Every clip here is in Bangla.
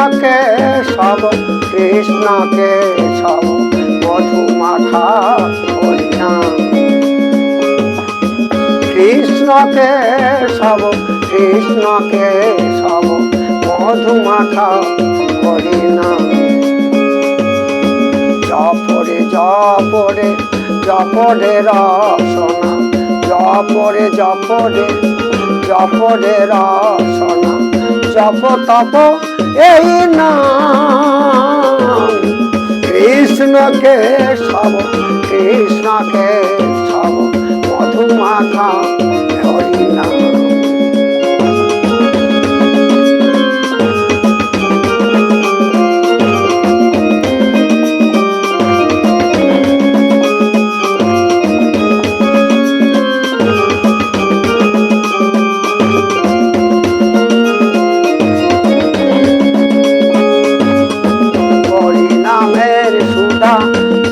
কৃষ্ণকে সব কৃষ্ণকে সব মধু মাখা হরিনাম কৃষ্ণকে সব কৃষ্ণকে সব মধু মাখা হরিনাম জপরে জপরে জপরে রসনা জপরে জপরে জপরে রসনা জপ তপ এই নাম। কৃষ্ণকে সব কৃষ্ণকে সব মধু মাখা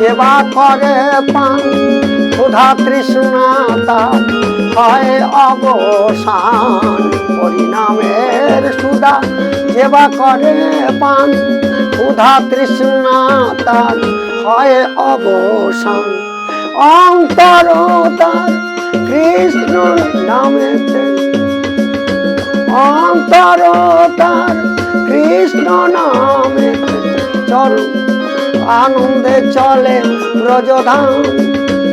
যেবা করে পান। সুধা তার হয় অবসান। হরিনামের সুধা যেবা করে পান। সুধা তার হয় অবসান। অন্তর তার কৃষ্ণ নামেতে অন্তর তার কৃষ্ণ নামে চল আনন্দে চলে ব্রজধাম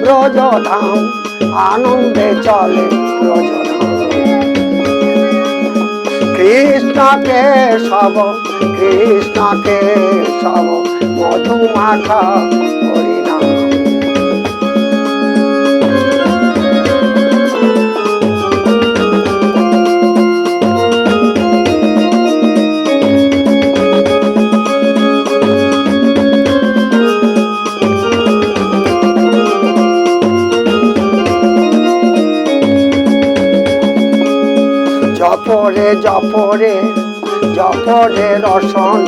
ব্রজধাম আনন্দে চলে কৃষ্ণকে সব কৃষ্ণকে সব মধু জপরে জপরে জপরে রসন।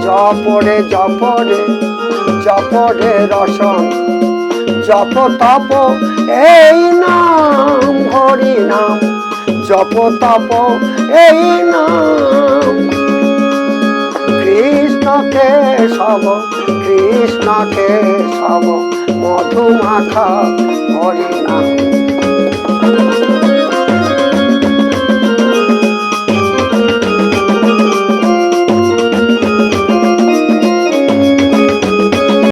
জপরে জপরে জপরে রসন। জপ তপ, এই নাম, হরি নাম। জপ তপ, এই নাম। কৃষ্ণকে সব কৃষ্ণকে সব। মধু মাখা হরি নাম।